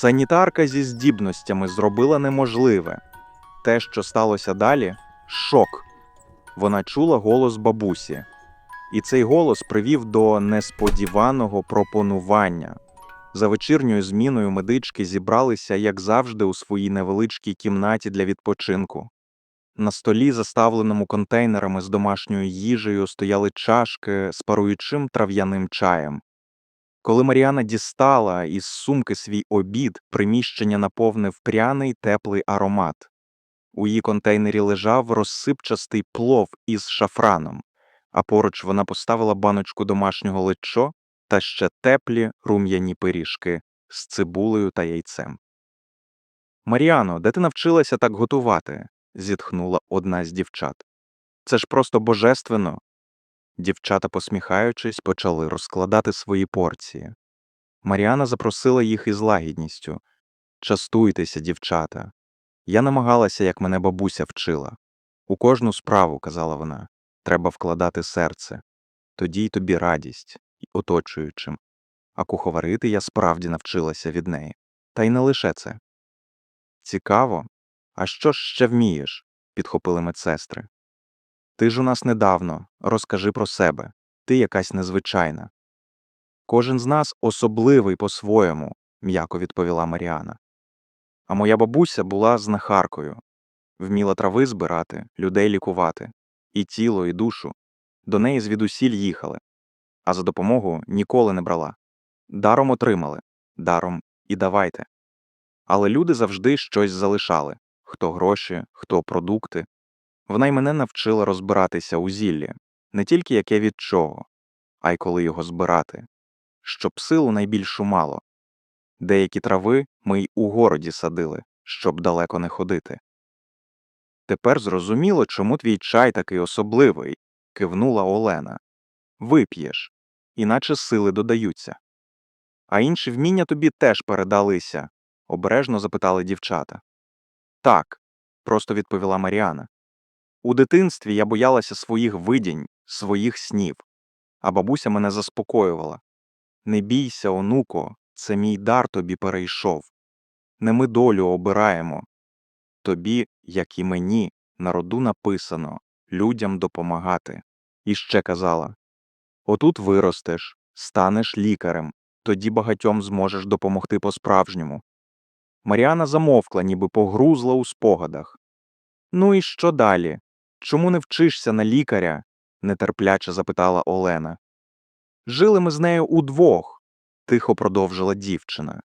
Санітарка зі здібностями зробила неможливе. Те, що сталося далі, шок. Вона чула голос бабусі, і цей голос привів до несподіваного пропонування. За вечірньою зміною медички зібралися, як завжди, у своїй невеличкій кімнаті для відпочинку. На столі, заставленому контейнерами з домашньою їжею, стояли чашки з паруючим трав'яним чаєм. Коли Маріана дістала із сумки свій обід, приміщення наповнив пряний теплий аромат. У її контейнері лежав розсипчастий плов із шафраном, а поруч вона поставила баночку домашнього лечо та ще теплі рум'яні пиріжки з цибулею та яйцем. Маріано, де ти навчилася так готувати? зітхнула одна з дівчат. Це ж просто божественно. Дівчата, посміхаючись, почали розкладати свої порції. Маріана запросила їх із лагідністю Частуйтеся, дівчата. Я намагалася, як мене бабуся вчила. У кожну справу, казала вона, треба вкладати серце. Тоді й тобі радість, і оточуючим. А куховарити я справді навчилася від неї. Та й не лише це. Цікаво. А що ж ще вмієш? підхопили медсестри. Ти ж у нас недавно, розкажи про себе. Ти якась незвичайна. Кожен з нас особливий по-своєму, м'яко відповіла Маріана. А моя бабуся була знахаркою, вміла трави збирати, людей лікувати, і тіло, і душу. До неї звідусіль їхали, а за допомогу ніколи не брала. Даром отримали, даром і давайте. Але люди завжди щось залишали хто гроші, хто продукти. Вона й мене навчила розбиратися у зіллі, не тільки яке від чого, а й коли його збирати, щоб силу найбільшу мало. Деякі трави ми й у городі садили, щоб далеко не ходити. Тепер зрозуміло, чому твій чай такий особливий, кивнула Олена. Вип'єш, іначе сили додаються. А інші вміння тобі теж передалися, обережно запитали дівчата. Так, просто відповіла Маріана. У дитинстві я боялася своїх видінь, своїх снів, а бабуся мене заспокоювала Не бійся, онуко, це мій дар тобі перейшов. Не ми долю обираємо. Тобі, як і мені, на роду написано людям допомагати. І ще казала Отут виростеш, станеш лікарем, тоді багатьом зможеш допомогти по-справжньому. Маріана замовкла, ніби погрузла у спогадах. Ну і що далі? Чому не вчишся на лікаря? нетерпляче запитала Олена. Жили ми з нею удвох, тихо продовжила дівчина.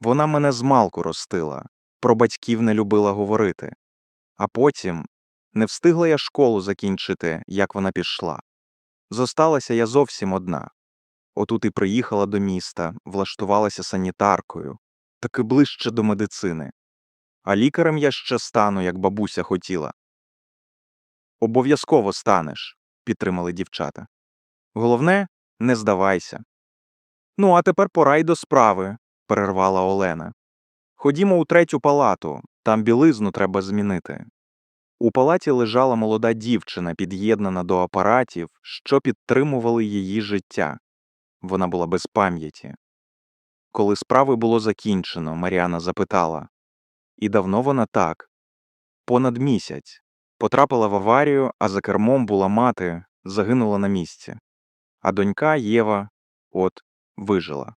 Вона мене змалку ростила, про батьків не любила говорити. А потім не встигла я школу закінчити, як вона пішла. Зосталася я зовсім одна. Отут і приїхала до міста, влаштувалася санітаркою, таки ближче до медицини. А лікарем я ще стану, як бабуся хотіла. Обов'язково станеш, підтримали дівчата. Головне, не здавайся. Ну, а тепер пора й до справи, перервала Олена. Ходімо у третю палату, там білизну треба змінити. У палаті лежала молода дівчина, під'єднана до апаратів, що підтримували її життя. Вона була без пам'яті. Коли справи було закінчено, Маріана запитала І давно вона так? Понад місяць. Потрапила в аварію, а за кермом була мати, загинула на місці. А донька Єва от вижила.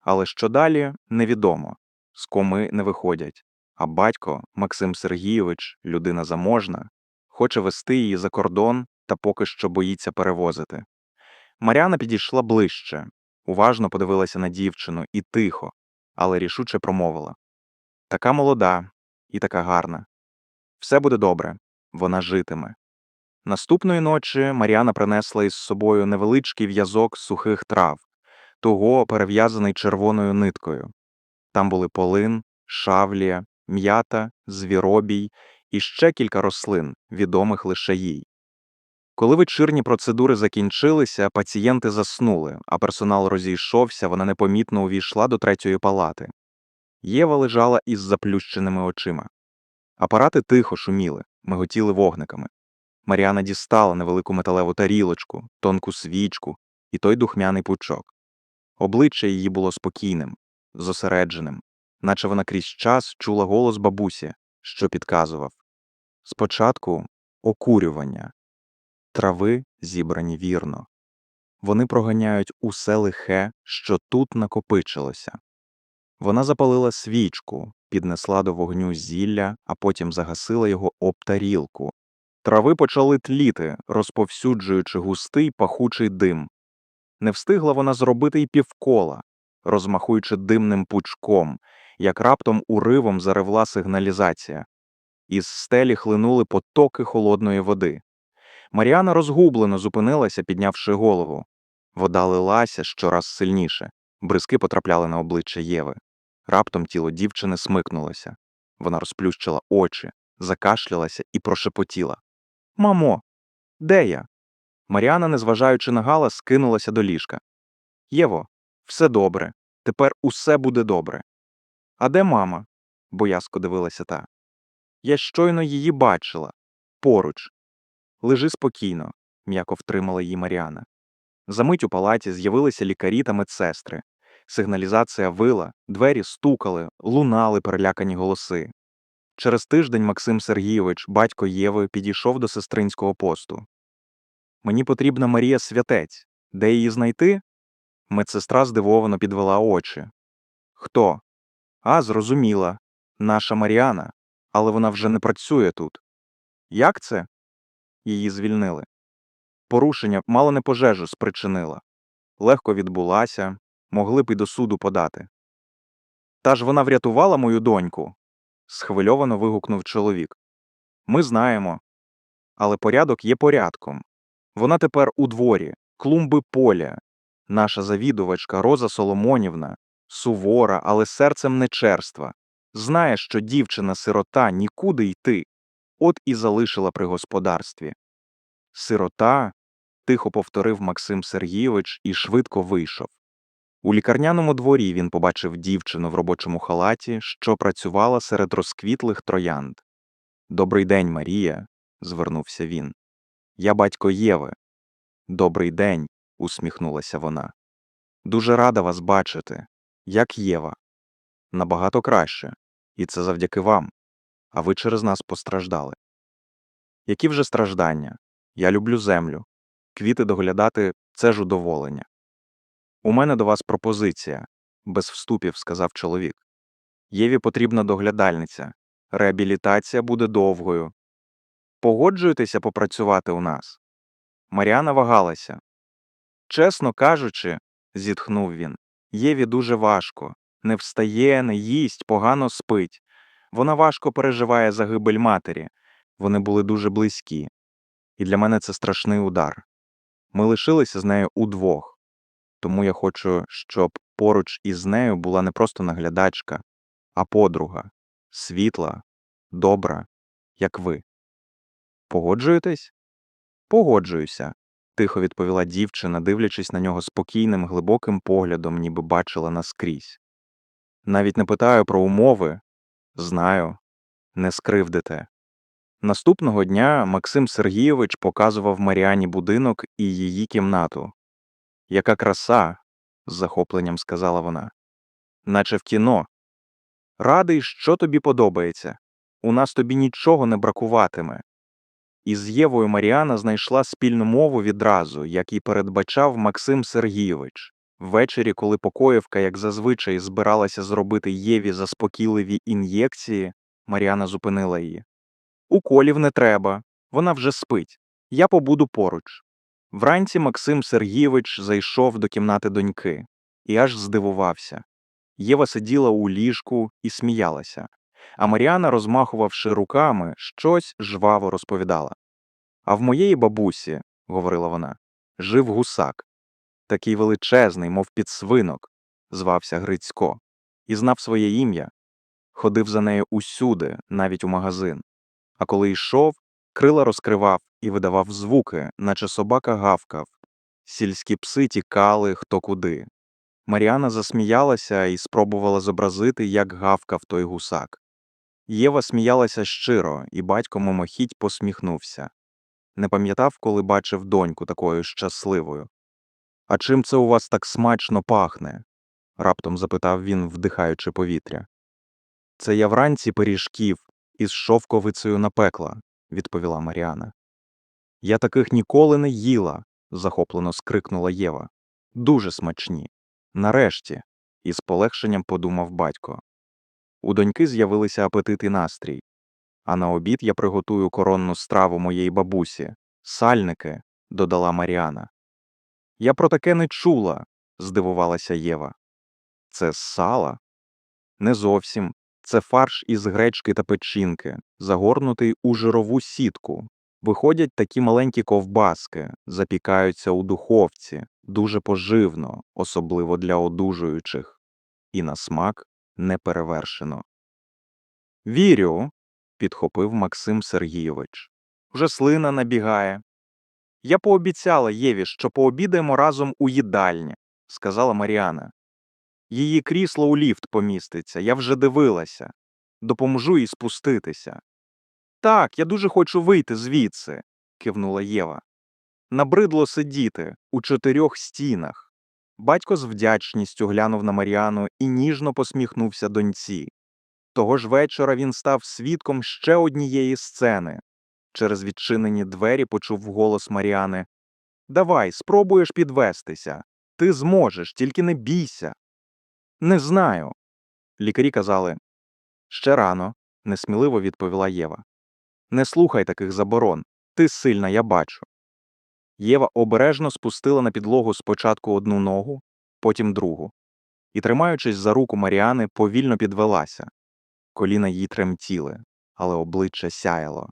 Але що далі невідомо з коми не виходять. А батько Максим Сергійович, людина заможна, хоче вести її за кордон та поки що боїться перевозити. Маріана підійшла ближче, уважно подивилася на дівчину і тихо, але рішуче промовила така молода і така гарна. Все буде добре, вона житиме. Наступної ночі Маріана принесла із собою невеличкий в'язок сухих трав, того перев'язаний червоною ниткою. Там були полин, шавлія, м'ята, звіробій і ще кілька рослин, відомих лише їй. Коли вечірні процедури закінчилися, пацієнти заснули, а персонал розійшовся, вона непомітно увійшла до третьої палати. Єва лежала із заплющеними очима. Апарати тихо шуміли, миготіли вогниками. Маріана дістала невелику металеву тарілочку, тонку свічку і той духмяний пучок. Обличчя її було спокійним, зосередженим, наче вона крізь час чула голос бабусі, що підказував. Спочатку окурювання. Трави зібрані вірно. Вони проганяють усе лихе, що тут накопичилося. Вона запалила свічку, піднесла до вогню зілля, а потім загасила його об тарілку. Трави почали тліти, розповсюджуючи густий пахучий дим. Не встигла вона зробити й півкола, розмахуючи димним пучком, як раптом уривом заревла сигналізація. Із стелі хлинули потоки холодної води. Маріана розгублено зупинилася, піднявши голову. Вода лилася щораз сильніше, бризки потрапляли на обличчя Єви. Раптом тіло дівчини смикнулося. Вона розплющила очі, закашлялася і прошепотіла. Мамо, де я? Маріана, незважаючи на галас, кинулася до ліжка. Єво, все добре. Тепер усе буде добре. А де мама? боязко дивилася та. Я щойно її бачила. Поруч. Лежи спокійно, м'яко втримала її Маріана. Замить у палаті з'явилися лікарі та медсестри. Сигналізація вила, двері стукали, лунали перелякані голоси. Через тиждень Максим Сергійович, батько Єви, підійшов до сестринського посту. Мені потрібна Марія Святець. Де її знайти? Медсестра здивовано підвела очі. Хто? А, зрозуміла. Наша Маріана. Але вона вже не працює тут. Як це? Її звільнили. Порушення мало не пожежу спричинила. Легко відбулася, могли б і до суду подати. Та ж вона врятувала мою доньку. схвильовано вигукнув чоловік. Ми знаємо. Але порядок є порядком. Вона тепер у дворі, клумби поля. Наша завідувачка Роза Соломонівна, сувора, але серцем не черства. Знає, що дівчина-сирота нікуди йти, от і залишила при господарстві. Сирота, тихо повторив Максим Сергійович і швидко вийшов. У лікарняному дворі він побачив дівчину в робочому халаті, що працювала серед розквітлих троянд. Добрий день, Марія, звернувся він. Я батько Єви. Добрий день, усміхнулася вона. Дуже рада вас бачити. Як Єва. Набагато краще, і це завдяки вам. А ви через нас постраждали. Які вже страждання? Я люблю землю. Квіти доглядати це ж удоволення. У мене до вас пропозиція, без вступів сказав чоловік. Єві потрібна доглядальниця. Реабілітація буде довгою. Погоджуєтеся попрацювати у нас? Маріана вагалася. Чесно кажучи, зітхнув він, Єві дуже важко. Не встає, не їсть, погано спить. Вона важко переживає загибель матері. Вони були дуже близькі. І для мене це страшний удар. Ми лишилися з нею удвох. Тому я хочу, щоб поруч із нею була не просто наглядачка, а подруга, світла, добра, як ви. Погоджуєтесь? Погоджуюся, тихо відповіла дівчина, дивлячись на нього спокійним, глибоким поглядом, ніби бачила наскрізь. Навіть не питаю про умови. Знаю, не скривдите. Наступного дня Максим Сергійович показував Маріані будинок і її кімнату. Яка краса, з захопленням сказала вона. Наче в кіно. Радий, що тобі подобається. У нас тобі нічого не бракуватиме. Із Євою Маріана знайшла спільну мову відразу, як і передбачав Максим Сергійович. Ввечері, коли покоївка, як зазвичай, збиралася зробити Єві заспокійливі ін'єкції, Маріана зупинила її. Уколів не треба, вона вже спить. Я побуду поруч. Вранці Максим Сергійович зайшов до кімнати доньки і аж здивувався. Єва сиділа у ліжку і сміялася, а Маріана, розмахувавши руками, щось жваво розповідала. А в моєї бабусі, говорила вона, жив гусак. Такий величезний, мов підсвинок, звався Грицько, і знав своє ім'я. Ходив за нею усюди, навіть у магазин. А коли йшов, крила розкривав і видавав звуки, наче собака гавкав. Сільські пси тікали хто куди. Маріана засміялася і спробувала зобразити, як гавкав той гусак. Єва сміялася щиро, і батько мимохідь посміхнувся. Не пам'ятав, коли бачив доньку такою щасливою. А чим це у вас так смачно пахне? раптом запитав він, вдихаючи повітря. Це я вранці пиріжків із шовковицею напекла, відповіла Маріана. Я таких ніколи не їла, захоплено скрикнула Єва. Дуже смачні. Нарешті, із полегшенням подумав батько. У доньки з'явилися апетит і настрій. А на обід я приготую коронну страву моєї бабусі сальники, додала Маріана. Я про таке не чула, здивувалася Єва. Це сала? Не зовсім. Це фарш із гречки та печінки, загорнутий у жирову сітку. Виходять такі маленькі ковбаски, запікаються у духовці, дуже поживно, особливо для одужуючих, і на смак не перевершено. Вірю, підхопив Максим Сергійович. Вже слина набігає. Я пообіцяла Єві, що пообідаємо разом у їдальні, сказала Маріана. Її крісло у ліфт поміститься, я вже дивилася. Допоможу їй спуститися. Так, я дуже хочу вийти звідси, кивнула Єва. Набридло сидіти у чотирьох стінах. Батько з вдячністю глянув на Маріану і ніжно посміхнувся доньці. Того ж вечора він став свідком ще однієї сцени. Через відчинені двері почув голос Маріани Давай, спробуєш підвестися. Ти зможеш, тільки не бійся. Не знаю. Лікарі казали Ще рано, несміливо відповіла Єва. Не слухай таких заборон. Ти сильна, я бачу. Єва обережно спустила на підлогу спочатку одну ногу, потім другу, і, тримаючись за руку Маріани, повільно підвелася. Коліна її тремтіли, але обличчя сяяло.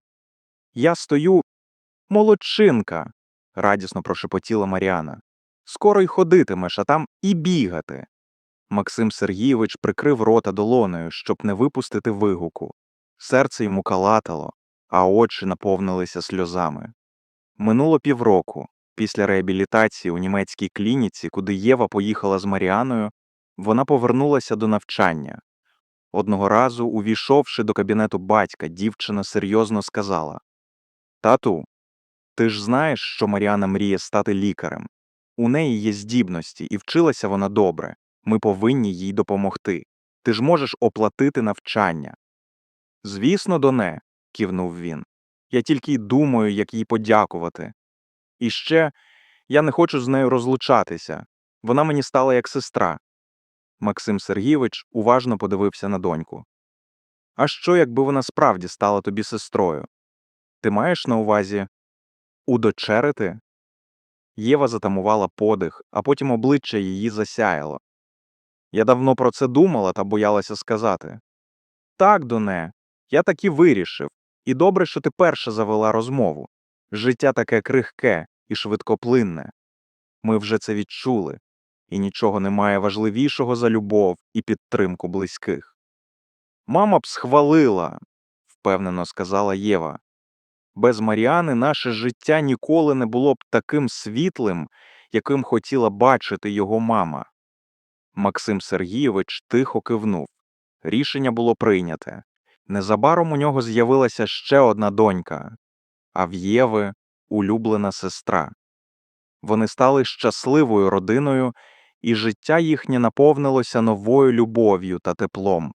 Я стою. Молодчинка. радісно прошепотіла Маріана. Скоро й ходитимеш, а там і бігати. Максим Сергійович прикрив рота долоною, щоб не випустити вигуку. Серце йому калатало, а очі наповнилися сльозами. Минуло півроку. Після реабілітації у німецькій клініці, куди Єва поїхала з Маріаною, вона повернулася до навчання. Одного разу, увійшовши до кабінету батька, дівчина серйозно сказала Тату, ти ж знаєш, що Маріана мріє стати лікарем. У неї є здібності, і вчилася вона добре. Ми повинні їй допомогти. Ти ж можеш оплатити навчання. Звісно, Доне, кивнув він. Я тільки й думаю, як їй подякувати. І ще я не хочу з нею розлучатися. Вона мені стала як сестра. Максим Сергійович уважно подивився на доньку. А що, якби вона справді стала тобі сестрою? Ти маєш на увазі удочерити? Єва затамувала подих, а потім обличчя її засяяло. Я давно про це думала та боялася сказати. Так, Доне, я так і вирішив, і добре, що ти перша завела розмову. Життя таке крихке і швидкоплинне. Ми вже це відчули, і нічого немає важливішого за любов і підтримку близьких. Мама б схвалила, впевнено сказала Єва. Без Маріани наше життя ніколи не було б таким світлим, яким хотіла бачити його мама. Максим Сергійович тихо кивнув. Рішення було прийняте. Незабаром у нього з'явилася ще одна донька, а в Єви улюблена сестра. Вони стали щасливою родиною, і життя їхнє наповнилося новою любов'ю та теплом.